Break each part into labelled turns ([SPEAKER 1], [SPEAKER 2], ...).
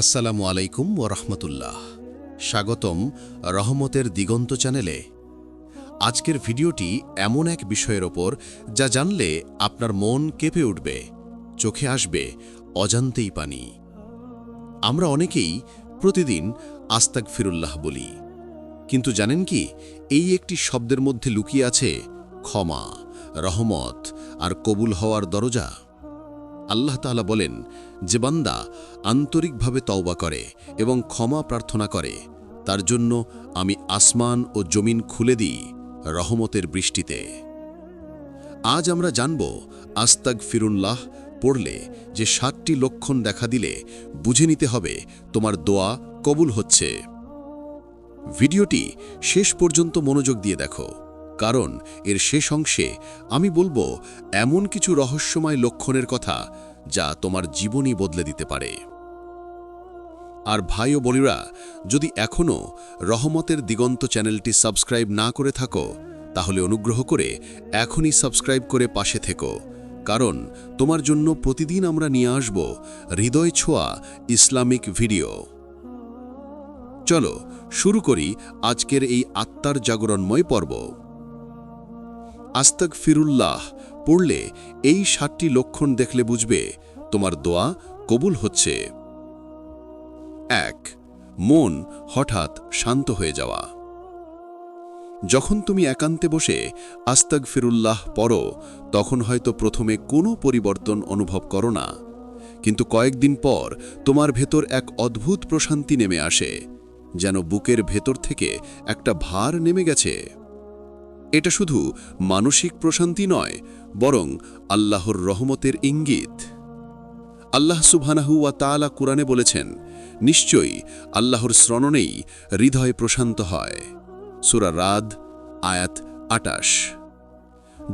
[SPEAKER 1] আসসালামু আলাইকুম ও রহমতুল্লাহ। স্বাগতম রহমতের দিগন্ত চ্যানেলে। আজকের ভিডিওটি এমন এক বিষয়ের ওপর যা জানলে আপনার মন কেঁপে উঠবে, চোখে আসবে অজান্তেই পানি। আমরা অনেকেই প্রতিদিন আস্তাক ফিরুল্লাহ বলি, কিন্তু জানেন কি, এই একটি শব্দের মধ্যে লুকিয়ে আছে ক্ষমা, রহমত আর কবুল হওয়ার দরজা? আল্লাহ তাআলা বলেন, যে বান্দা আন্তরিকভাবে তওবা করে এবং ক্ষমা প্রার্থনা করে, তার জন্য আমি আসমান ও জমিন খুলে দিই রহমতের বৃষ্টিতে। আজ আমরা জানব আস্তাক ফিরুল্লাহ পড়লে যে সাতটি লক্ষণ দেখা দিলে বুঝে নিতে হবে তোমার দোয়া কবুল হচ্ছে। ভিডিওটি শেষ পর্যন্ত মনোযোগ দিয়ে দেখো। কারণ এর শেষ অংশে আমি বলব এমন কিছু রহস্যময় লক্ষণের কথা যা তোমার জীবনই বদলে দিতে পারে। আর ভাই ও বোনেরা, যদি এখনও রহমতের দিগন্ত চ্যানেলটি সাবস্ক্রাইব না করে থাকো, তাহলে অনুগ্রহ করে এখনই সাবস্ক্রাইব করে পাশে থেকো। কারণ তোমার জন্য প্রতিদিন আমরা নিয়ে আসব হৃদয় ছোঁয়া ইসলামিক ভিডিও। চলো শুরু করি আজকের এই আত্মার জাগরণময় পর্ব। আস্তাক ফিরুল্লাহ পড়লে এই সাতটি লক্ষণ দেখলে বুঝবে তোমার দোয়া কবুল হচ্ছে। এক, মন হঠাৎ শান্ত হয়ে যাওয়া। যখন তুমি একান্তে বসে আস্তাক ফিরুল্লাহ পড়ো, তখন হয়তো প্রথমে কোনো পরিবর্তন অনুভব করো না। কিন্তু কয়েকদিন পর তোমার ভেতর এক অদ্ভুত প্রশান্তি নেমে আসে, যেন বুকের ভেতর থেকে একটা ভার নেমে গেছে। এটা শুধু মানসিক প্রশান্তি নয়, বরং আল্লাহর রহমতের ইঙ্গিত। আল্লাহ সুবহানাহু ওয়া তাআলা কুরআনে বলেছেন, নিশ্চয়ই আল্লাহর শ্রণনেই হৃদয় প্রশান্ত হয়। সূরা রাদ, আয়াত আটাশ।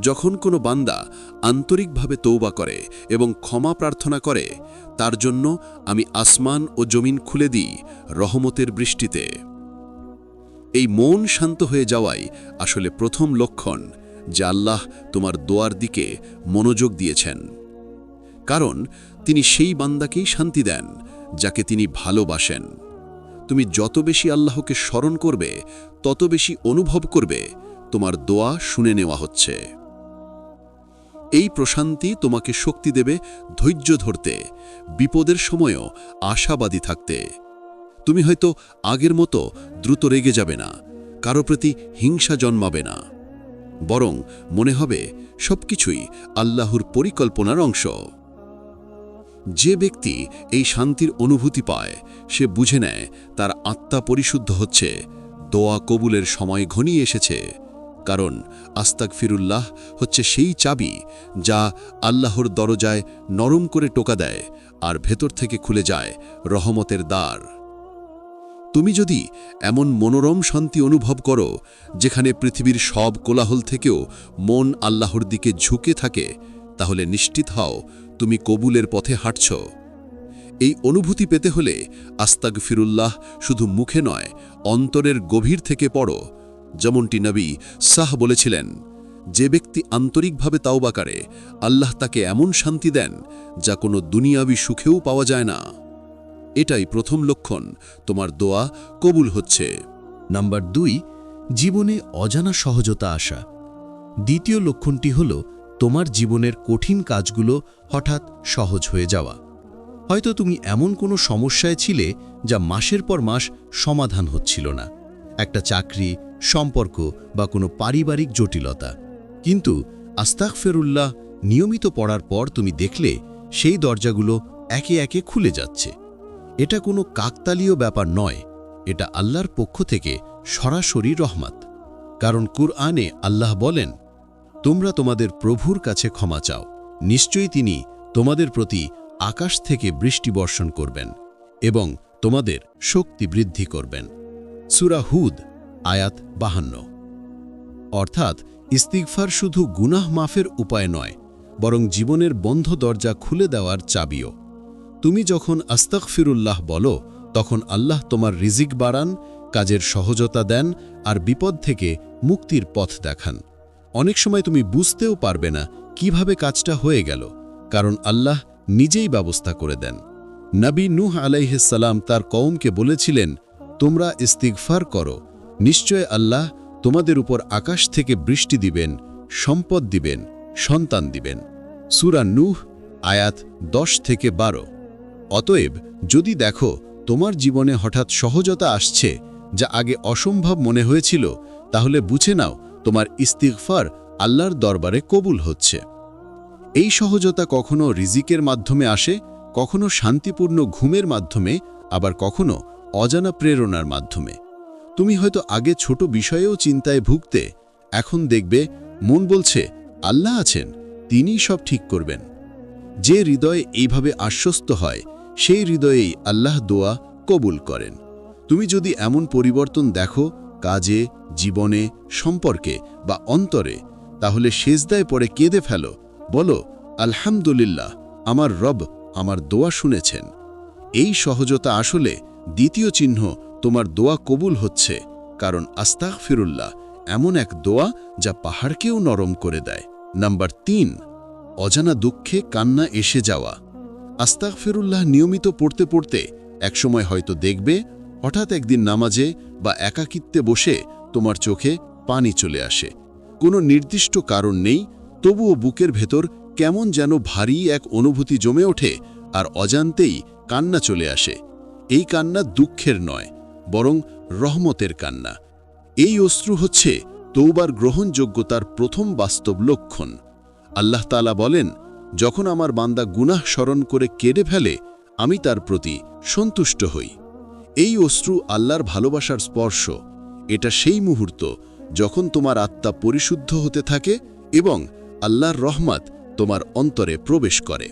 [SPEAKER 1] যখন কোনো বান্দা আন্তরিকভাবে তৌবা করে এবং ক্ষমা প্রার্থনা করে, তার জন্য আমি আসমান ও জমিন খুলে দিই রহমতের বৃষ্টিতে। এই মন শান্ত হয়ে যাওয়াই আসলে প্রথম লক্ষণ যে আল্লাহ তোমার দোয়ার দিকে মনোযোগ দিয়েছেন। কারণ তিনি সেই বান্দাকেই শান্তি দেন, যাকে তিনি ভালোবাসেন। তুমি যত বেশি আল্লাহকে স্মরণ করবে, তত বেশি অনুভব করবে, তোমার দোয়া শুনে নেওয়া হচ্ছে। এই প্রশান্তি তোমাকে শক্তি দেবে ধৈর্য ধরতে, বিপদের সময়ও আশাবাদী থাকতে। তুমি হয়তো আগের মতো দ্রুত রেগে যাবে না, কারও প্রতি হিংসা জন্মাবে না। বরং মনে হবে সবকিছুই আল্লাহর পরিকল্পনার অংশ। যে ব্যক্তি এই শান্তির অনুভূতি পায়, সে বুঝে নেয় তার আত্মা পরিশুদ্ধ হচ্ছে, দোয়া কবুলের সময় ঘনিয়ে এসেছে। কারণ আস্তাক ফিরুল্লাহ হচ্ছে সেই চাবি যা আল্লাহর দরজায় নরম করে টোকা দেয় আর ভেতর থেকে খুলে যায় রহমতের দ্বার। তুমি যদি এমন মনোরম শান্তি অনুভব করো, যেখানে পৃথিবীর সব কোলাহল থেকেও মন আল্লাহর দিকে ঝুঁকে থাকে, তাহলে নিশ্চিত হও তুমি কবুলের পথে হাঁটছ। এই অনুভূতি পেতে হলে আস্তাগ ফিরুল্লাহ শুধু মুখে নয়, অন্তরের গভীর থেকে পড়ো। যেমনটি নবী সাহ বলেছিলেন, যে ব্যক্তি আন্তরিকভাবে তাওবা করে, আল্লাহ তাকে এমন শান্তি দেন যা কোনো দুনিয়াবি সুখেও পাওয়া যায় না। এটাই প্রথম লক্ষণ। তোমার দোয়া কবুল হচ্ছে।
[SPEAKER 2] নাম্বার দুই, জীবনে অজানা সহজতা আসা। দ্বিতীয় লক্ষণটি হল, তোমার জীবনের কঠিন কাজগুলো হঠাৎ সহজ হয়ে যাওয়া। হয়তো তুমি এমন কোনো সমস্যায় ছিলে যা মাসের পর মাস সমাধান হচ্ছিল না। একটা চাকরি, সম্পর্ক বা কোনো পারিবারিক জটিলতা। কিন্তু আস্তাক ফেরুল্লাহ নিয়মিত পড়ার পর তুমি দেখলে সেই দরজাগুলো একে একে খুলে যাচ্ছে। এটা কোনো কাকতালীয় ব্যাপার নয়, এটা আল্লাহর পক্ষ থেকে সরাসরি রহমাত। কারণ কুরআনে আল্লাহ বলেন, তোমরা তোমাদের প্রভুর কাছে ক্ষমা চাও, নিশ্চয়ই তিনি তোমাদের প্রতি আকাশ থেকে বৃষ্টি বর্ষণ করবেন এবং তোমাদের শক্তি বৃদ্ধি করবেন। সুরা হুদ, আয়াত বাহান্ন। অর্থাৎ, ইস্তিগফার শুধু গুনাহ মাফের উপায় নয়, বরং জীবনের বন্ধ দরজা খুলে দেওয়ার চাবিও। তুমি যখন আস্তাকফিরুল্লাহ বলো, তখন আল্লাহ তোমার রিজিক বাড়ান, কাজের সহজতা দেন আর বিপদ থেকে মুক্তির পথ দেখান। অনেক সময় তুমি বুঝতেও পারবে না কীভাবে কাজটা হয়ে গেল, কারণ আল্লাহ নিজেই ব্যবস্থা করে দেন।
[SPEAKER 1] নবী নূহ আলাইহিসাল্লাম তার কওমকে বলেছিলেন, তোমরা ইস্তিগফার করো। নিশ্চয় আল্লাহ তোমাদের উপর আকাশ থেকে বৃষ্টি দিবেন, সম্পদ দিবেন, সন্তান দিবেন। সুরা নূহ আয়াত দশ থেকে বারো। অতএব যদি দেখো তোমার জীবনে হঠাৎ সহজতা আসছে যা আগে অসম্ভব মনে হয়েছিল, তাহলে বুঝে নাও তোমার ইস্তিগফার আল্লাহর দরবারে কবুল হচ্ছে। এই সহজতা কখনো রিজিকের মাধ্যমে আসে, কখনো শান্তিপূর্ণ ঘুমের মাধ্যমে, আবার কখনো অজানা প্রেরণার মাধ্যমে। তুমি হয়তো আগে ছোট বিষয়েও চিন্তায় ভুগতে, এখন দেখবে মন বলছে, আল্লাহ আছেন, তিনিই সব ঠিক করবেন। যে হৃদয়ে এইভাবে আশ্বস্ত হয় সেই হৃদয়েই আল্লাহ দোয়া কবুল করেন। তুমি যদি এমন পরিবর্তন দেখো কাজে, জীবনে, সম্পর্কে বা অন্তরে, তাহলে সেজদায় পরে কেঁদে ফেলো। বলো, আলহামদুলিল্লাহ, আমার রব আমার দোয়া শুনেছেন। এই সহজতা আসলে দ্বিতীয় চিহ্ন তোমার দোয়া কবুল হচ্ছে, কারণ আস্তাক ফিরুল্লাহ এমন এক দোয়া যা পাহাড়কেও নরম করে দেয়। নাম্বার তিন, অজানা দুঃখে কান্না এসে যাওয়া। আস্তাক ফিরুল্লাহ নিয়মিত পড়তে পড়তে একসময় হয়তো দেখবে, হঠাৎ একদিন নামাজে বা একাকিত্বে বসে তোমার চোখে পানি চলে আসে। কোনো নির্দিষ্ট কারণ নেই, তবুও বুকের ভেতর কেমন যেন ভারী এক অনুভূতি জমে ওঠে আর অজান্তেই কান্না চলে আসে। এই কান্না দুঃখের নয়, বরং রহমতের কান্না। এই অশ্রু হচ্ছে তৌবার গ্রহণযোগ্যতার প্রথম বাস্তব লক্ষণ। আল্লাহ তালা বলেন যখন আমার বান্দা গুনাহ স্মরণ করে কেড়ে ফেলে, আমি তার প্রতি সন্তুষ্ট হই। এই অশ্রু আল্লাহর ভালোবাসার স্পর্শ। এটা সেই মুহূর্ত যখন তোমার আত্মা পরিশুদ্ধ হতে থাকে এবং আল্লাহর রহমত তোমার অন্তরে প্রবেশ করে।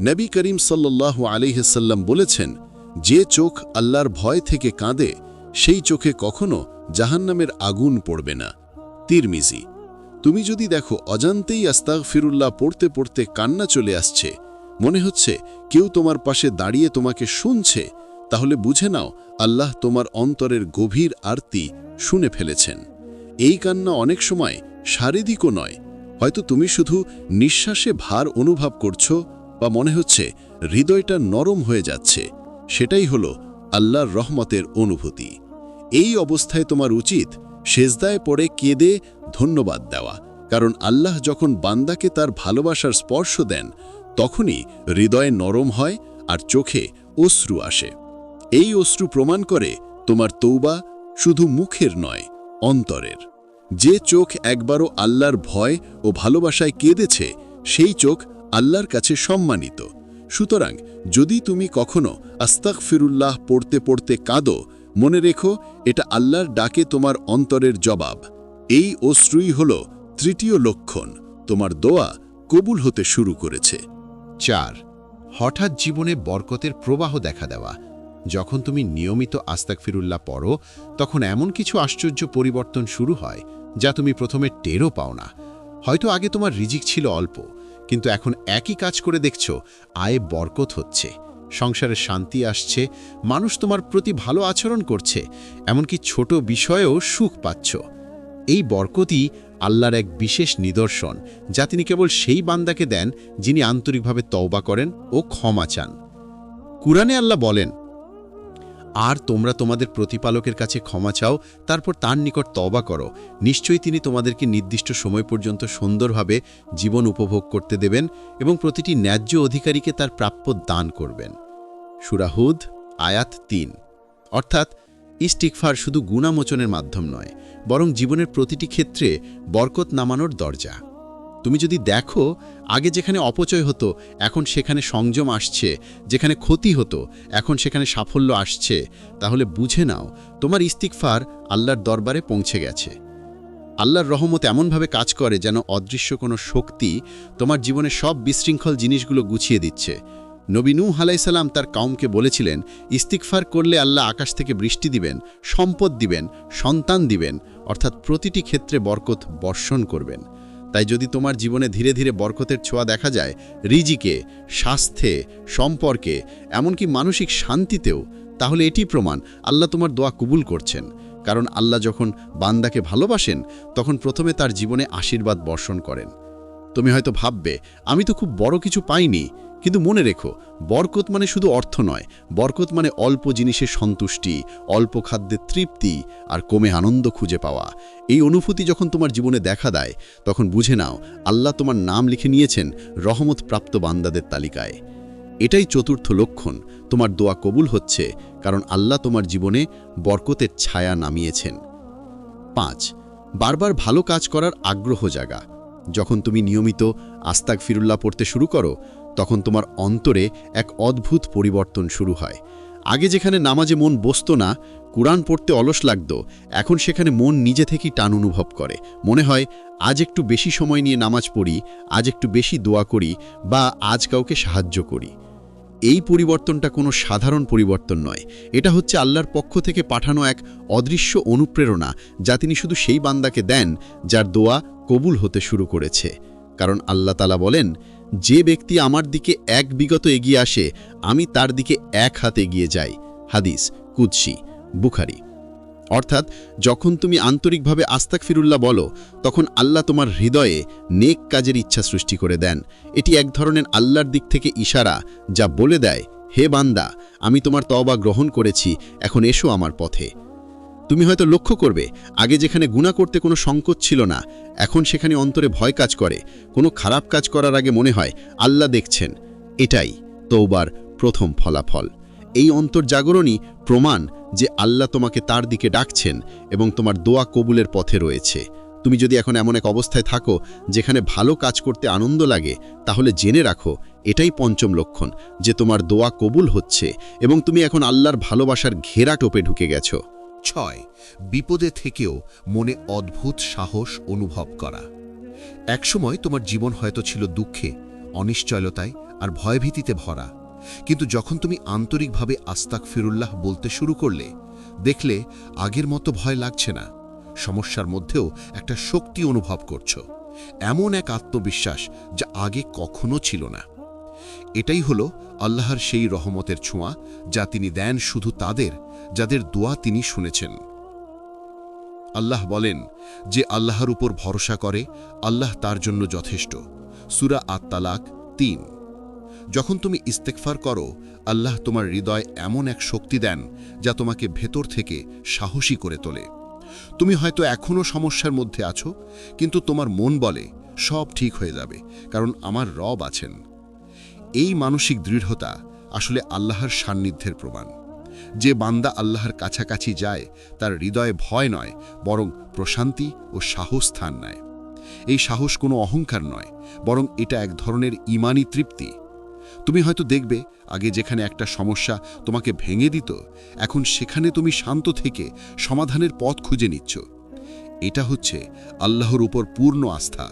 [SPEAKER 1] নবী করিম সাল্লাহ আলিহাল্লাম বলেছেন, যে চোখ আল্লাহর ভয় থেকে কাঁদে, সেই চোখে কখনো জাহান্নামের আগুন পড়বে না। তিরমিজি তুমি যদি দেখো অজান্তেই আস্তাগ ফিরুল্লাহ পড়তে পড়তে কান্না চলে আসছে, মনে হচ্ছে কেউ তোমার পাশে দাঁড়িয়ে তোমাকে শুনছে, তাহলে বুঝে নাও আল্লাহ তোমার অন্তরের গভীর আরতি শুনে ফেলেছেন। এই কান্না অনেক সময় শারীরিকও নয়, হয়তো তুমি শুধু নিঃশ্বাসে ভার অনুভব করছ বা মনে হচ্ছে হৃদয়টা নরম হয়ে যাচ্ছে, সেটাই হলো আল্লাহর রহমতের অনুভূতি। এই অবস্থায় তোমার উচিত সেজদায় পড়ে কেঁদে ধন্যবাদ দেওয়া। কারণ আল্লাহ যখন বান্দাকে তার ভালোবাসার স্পর্শ দেন, তখনই হৃদয় নরম হয় আর চোখে অশ্রু আসে। এই অশ্রু প্রমাণ করে তোমার তৌবা শুধু মুখের নয়, অন্তরের। যে চোখ একবারও আল্লাহর ভয় ও ভালোবাসায় কেঁদেছে, সেই চোখ আল্লাহর কাছে সম্মানিত। সুতরাং যদি তুমি কখনো আস্তাক ফিরুল্লাহ পড়তে পড়তে কাঁদো মনে রেখো, এটা আল্লাহর ডাকে তোমার অন্তরের জবাব। এই অশ্রুই হল তৃতীয় লক্ষণ। তোমার দোয়া কবুল হতে শুরু করেছে।
[SPEAKER 2] চার, হঠাৎ জীবনে বরকতের প্রবাহ দেখা দেওয়া। যখন তুমি নিয়মিত আস্তাক ফিরুল্লাহ পড়ো, তখন এমন কিছু আশ্চর্য পরিবর্তন শুরু হয়, যা তুমি প্রথমে টেরও পাও না। হয়তো আগে তোমার রিজিক ছিল অল্প, কিন্তু এখন একই কাজ করে দেখছ, আয়ে বরকত হচ্ছে। সংসারে শান্তি আসছে, মানুষ তোমার প্রতি ভালো আচরণ করছে, এমনকি ছোট বিষয়েও সুখ পাচ্ছ। এই বরকতই আল্লাহর এক বিশেষ নিদর্শন, যা তিনি কেবল সেই বান্দাকে দেন যিনি আন্তরিকভাবে তওবা করেন ও ক্ষমা চান। কুরআনে আল্লাহ বলেন, আর তোমরা তোমাদের প্রতিপালকের কাছে ক্ষমা চাও, তারপর তার নিকট তওবা করো। নিশ্চয়ই তিনি তোমাদেরকে নির্দিষ্ট সময় পর্যন্ত সুন্দরভাবে জীবন উপভোগ করতে দেবেন এবং প্রতিটি ন্যায্য অধিকারীকে তার প্রাপ্য দান করবেন। সুরাহুদ আয়াত তিন। অর্থাৎ ইস্টিকফার শুধু গুণামোচনের মাধ্যম নয়, বরং জীবনের প্রতিটি ক্ষেত্রে বরকত নামানোর দরজা। তুমি যদি দেখো, আগে যেখানে অপচয় হতো, এখন সেখানে সংযম আসছে, যেখানে ক্ষতি হতো, এখন সেখানে সাফল্য আসছে, তাহলে বুঝে নাও, তোমার ইস্তিকফার আল্লাহর দরবারে পৌঁছে গেছে। আল্লাহর রহমত এমনভাবে কাজ করে যেন অদৃশ্য কোনো শক্তি তোমার জীবনে সব বিশৃঙ্খল জিনিসগুলো গুছিয়ে দিচ্ছে। নবী নূহ আলাইসাল্লাম তার কাউমকে বলেছিলেন ইস্তিকফার করলে আল্লাহ আকাশ থেকে বৃষ্টি দিবেন, সম্পদ দিবেন, সন্তান দিবেন, অর্থাৎ প্রতিটি ক্ষেত্রে বরকত বর্ষণ করবেন। তাই যদি তোমার জীবনে ধীরে ধীরে বরকতের ছোঁয়া দেখা যায়, রিজিকে, স্বাস্থ্যে, সম্পর্কে, এমনকি মানসিক শান্তিতেও, তাহলে এটি প্রমাণ, আল্লাহ তোমার দোয়া কবুল করছেন। কারণ আল্লাহ যখন বান্দাকে ভালোবাসেন, তখন প্রথমে তার জীবনে আশীর্বাদ বর্ষণ করেন।
[SPEAKER 1] তুমি হয়তো ভাববে, আমি তো খুব বড় কিছু পাইনি। কিন্তু মনে রেখো, বরকত মানে শুধু অর্থ নয়, বরকত মানে অল্প জিনিসের সন্তুষ্টি, অল্প খাদ্যের তৃপ্তি আর কমে আনন্দ খুঁজে পাওয়া। এই অনুভূতি যখন তোমার জীবনে দেখা দেয়, তখন বুঝে নাও, আল্লাহ তোমার নাম লিখে নিয়েছেন রহমত প্রাপ্ত বান্দাদের তালিকায়। এটাই চতুর্থ লক্ষণ, তোমার দোয়া কবুল হচ্ছে, কারণ আল্লাহ তোমার জীবনে বরকতের ছায়া নামিয়েছেন। পাঁচ, বারবার ভালো কাজ করার আগ্রহ জাগা। যখন তুমি নিয়মিত আস্তাক ফিরুল্লাহ পড়তে শুরু করো তখন তোমার অন্তরে এক অদ্ভুত পরিবর্তন শুরু হয়। আগে যেখানে নামাজে মন বসতো না, কুরআন পড়তে অলস লাগত, এখন সেখানে মন নিজে থেকেই টান অনুভব করে। মনে হয়, আজ একটু বেশি সময় নিয়ে নামাজ পড়ি, আজ একটু বেশি দোয়া করি, বা আজ কাউকে সাহায্য করি। এই পরিবর্তনটা কোনো সাধারণ পরিবর্তন নয়। এটা হচ্ছে আল্লাহর পক্ষ থেকে পাঠানো এক অদৃশ্য অনুপ্রেরণা, যা তিনি শুধু সেই বান্দাকে দেন, যার দোয়া কবুল হতে শুরু করেছে। কারণ আল্লাহ তালা বলেন, যে ব্যক্তি আমার দিকে এক বিগত এগিয়ে আসে, আমি তার দিকে এক হাতে এগিয়ে যাই। হাদিস কুৎসি বুখারি। অর্থাৎ, যখন তুমি আন্তরিকভাবে আস্তাক ফিরুল্লাহ বলো, তখন আল্লাহ তোমার হৃদয়ে নেক কাজের ইচ্ছা সৃষ্টি করে দেন। এটি এক ধরনের আল্লাহর দিক থেকে ইশারা, যা বলে দেয়, হে বান্দা, আমি তোমার তওবা গ্রহণ করেছি, এখন এসো আমার পথে। তুমি হয়তো লক্ষ্য করবে, আগে যেখানে গুণা করতে কোনো সংকোচ ছিল না, এখন সেখানে অন্তরে ভয় কাজ করে। কোনো খারাপ কাজ করার আগে মনে হয়, আল্লাহ দেখছেন। এটাই তৌবার প্রথম ফলাফল। এই অন্তর্জাগরণই প্রমাণ যে আল্লাহ তোমাকে তার দিকে ডাকছেন এবং তোমার দোয়া কবুলের পথে রয়েছে। তুমি যদি এখন এমন এক অবস্থায় থাকো, যেখানে ভালো কাজ করতে আনন্দ লাগে, তাহলে জেনে রাখো, এটাই পঞ্চম লক্ষণ, যে তোমার দোয়া কবুল হচ্ছে এবং তুমি এখন আল্লাহর ভালোবাসার ঘেরা টোপে ঢুকে গেছো।
[SPEAKER 2] ছয় বিপদে থেকেও মনে অদ্ভুত সাহস অনুভব করা। একসময় তোমার জীবন হয়তো ছিল দুঃখে, অনিশ্চয়তায় আর ভয়ভীতিতে ভরা। কিন্তু যখন তুমি আন্তরিকভাবে আস্তাক ফিরুল্লাহ বলতে শুরু করলে, দেখলে আগের মতো ভয় লাগছে না। সমস্যার মধ্যেও একটা শক্তি অনুভব করছ। এমন এক আত্মবিশ্বাস যা আগে কখনো ছিল না। এটাই হলো আল্লাহর সেই রহমতের ছোঁয়া যা তিনি দেন শুধু তাদের, যাদের দোয়া তিনি শুনেছেন। আল্লাহ বলেন যে আল্লাহর উপর ভরসা করে, আল্লাহ তার জন্য যথেষ্ট। সুরা আত্মালাক তিন। যখন তুমি ইস্তেকফার করো, আল্লাহ তোমার হৃদয় এমন এক শক্তি দেন যা তোমাকে ভেতর থেকে সাহসী করে তোলে। তুমি হয়তো এখনও সমস্যার মধ্যে আছো, কিন্তু তোমার মন বলে সব ঠিক হয়ে যাবে, কারণ আমার রব আছেন। এই মানসিক দৃঢ়তা আসলে আল্লাহর সান্নিধ্যের প্রমাণ। যে বান্দা আল্লাহর কাছাকাছি যায়, তার হৃদয়ে ভয় নয়, বরং প্রশান্তি ও সাহস স্থান নেয়। এই সাহস কোনো অহংকার নয়, বরং এটা এক ধরনের ইমানি তৃপ্তি। তুমি হয়তো দেখবে, আগে যেখানে একটা সমস্যা তোমাকে ভেঙে দিত, এখন সেখানে তুমি শান্ত থেকে সমাধানের পথ খুঁজে নিচ্ছ। এটা হচ্ছে আল্লাহর উপর পূর্ণ আস্থা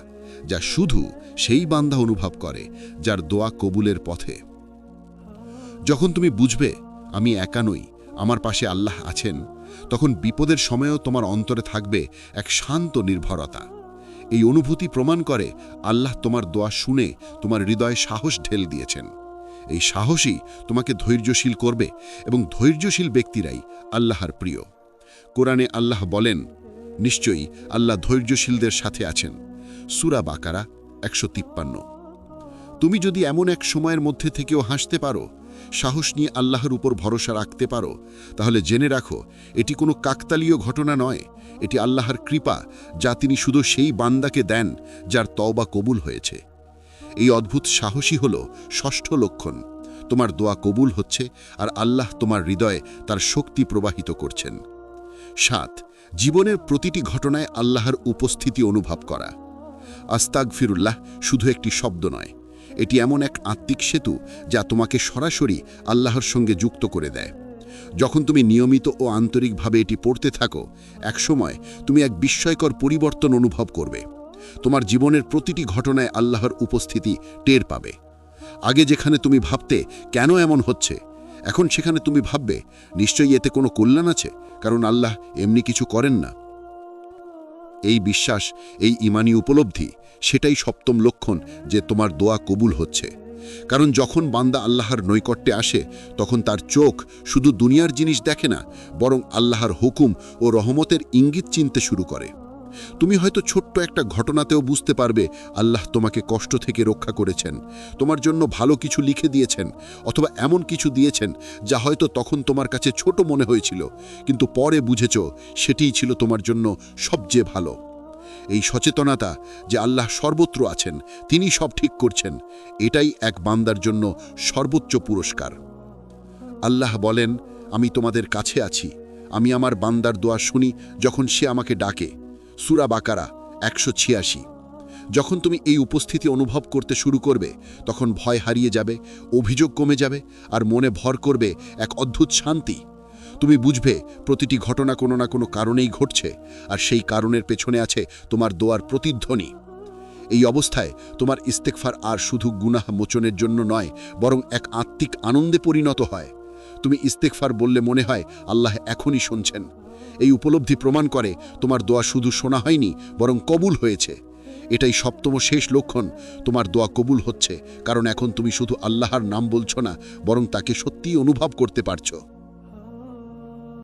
[SPEAKER 2] যা শুধু সেই বান্দা অনুভব করে, যার দোয়া কবুলের পথে। যখন তুমি বুঝবে, আমি একা নই, আমার পাশে আল্লাহ আছেন, তখন বিপদের সময়েও তোমার অন্তরে থাকবে এক শান্ত নির্ভরতা। এই অনুভূতি প্রমাণ করে আল্লাহ তোমার দোয়া শুনে তোমার হৃদয়ে সাহস ঢেল দিয়েছেন। এই সাহসই তোমাকে ধৈর্যশীল করবে এবং ধৈর্যশীল ব্যক্তিরাই আল্লাহর প্রিয়। কোরআনে আল্লাহ বলেন, নিশ্চয়ই আল্লাহ ধৈর্যশীলদের সাথে আছেন। সুরা বাকারা একশো তিপ্পান্ন। তুমি যদি এমন এক সময়ের মধ্যে থেকেও হাসতে পারো, সাহস নিয়ে আল্লাহর উপর ভরসা রাখতে পারো, তাহলে জেনে রাখো, এটি কোনো কাকতালীয় ঘটনা নয়, এটি আল্লাহর কৃপা যা তিনি শুধু সেই বান্দাকে দেন যার তওবা কবুল হয়েছে। এই অদ্ভুত সাহসী হল ষষ্ঠ লক্ষণ। তোমার দোয়া কবুল হচ্ছে আর আল্লাহ তোমার হৃদয়ে তার শক্তি প্রবাহিত করছেন। সাত, জীবনের প্রতিটি ঘটনায় আল্লাহর উপস্থিতি অনুভব করা। আস্তাগ ফিরুল্লাহ শুধু একটি শব্দ নয়। এটি এমন এক আত্মিক সেতু যা তোমাকে সরাসরি আল্লাহর সঙ্গে যুক্ত করে দেয়। যখন তুমি নিয়মিত ও আন্তরিকভাবে এটি পড়তে থাকো, একসময় তুমি এক বিস্ময়কর পরিবর্তন অনুভব করবে। তোমার জীবনের প্রতিটি ঘটনায় আল্লাহর উপস্থিতি টের পাবে। আগে যেখানে তুমি ভাবতে, কেন এমন হচ্ছে? এখন সেখানে তুমি ভাববে, নিশ্চয়ই এতে কোনো কল্যাণ আছে? কারণ আল্লাহ এমনি কিছু করেন না। এই বিশ্বাস, এই ইমানি উপলব্ধি, সেটাই সপ্তম লক্ষণ যে তোমার দোয়া কবুল হচ্ছে। কারণ যখন বান্দা আল্লাহর নৈকট্যে আসে, তখন তার চোখ শুধু দুনিয়ার জিনিস দেখে না, বরং আল্লাহর হুকুম ও রহমতের ইঙ্গিত চিনতে শুরু করে।
[SPEAKER 1] তুমি হয়তো ছোট্ট একটা ঘটনাতেও বুঝতে পারবে আল্লাহ তোমাকে কষ্ট থেকে রক্ষা করেছেন। তোমার জন্য ভালো কিছু লিখে দিয়েছেন অথবা এমন কিছু দিয়েছেন যা হয়তো তখন তোমার কাছে ছোট মনে হয়েছিল। কিন্তু পরে বুঝেছ সেটিই ছিল তোমার জন্য সবচেয়ে ভালো। এই সচেতনতা যে আল্লাহ সর্বত্র আছেন, তিনি সব ঠিক করছেন, এটাই এক বান্দার জন্য সর্বোচ্চ পুরস্কার। আল্লাহ বলেন, আমি তোমাদের কাছে আছি। আমি আমার বান্দার দোয়া শুনি যখন সে আমাকে ডাকে। সুরা বাকারা, একশো ছিয়াশি। যখন তুমি এই উপস্থিতি অনুভব করতে শুরু করবে, তখন ভয় হারিয়ে যাবে, অভিযোগ কমে যাবে আর মনে ভর করবে এক অদ্ভুত শান্তি। তুমি বুঝবে প্রতিটি ঘটনা কোনো না কোনো কারণেই ঘটছে আর সেই কারণের পেছনে আছে তোমার দোয়ার প্রতিধ্বনি। এই অবস্থায় তোমার ইস্তেকফার আর শুধু গুনাহ মোচনের জন্য নয়, বরং এক আত্মিক আনন্দে পরিণত হয়। তুমি ইস্তেকফার বললে মনে হয় আল্লাহ এখনই শুনছেন। এই উপলব্ধি প্রমাণ করে তোমার দোয়া শুধু শোনা হয়নি, বরং কবুল হয়েছে। এটাই সপ্তম শেষ লক্ষণ, তোমার দোয়া কবুল হচ্ছে, কারণ এখন তুমি শুধু আল্লাহর নাম বলছো না, বরং তাকে সত্যিই অনুভব করতে পারছ।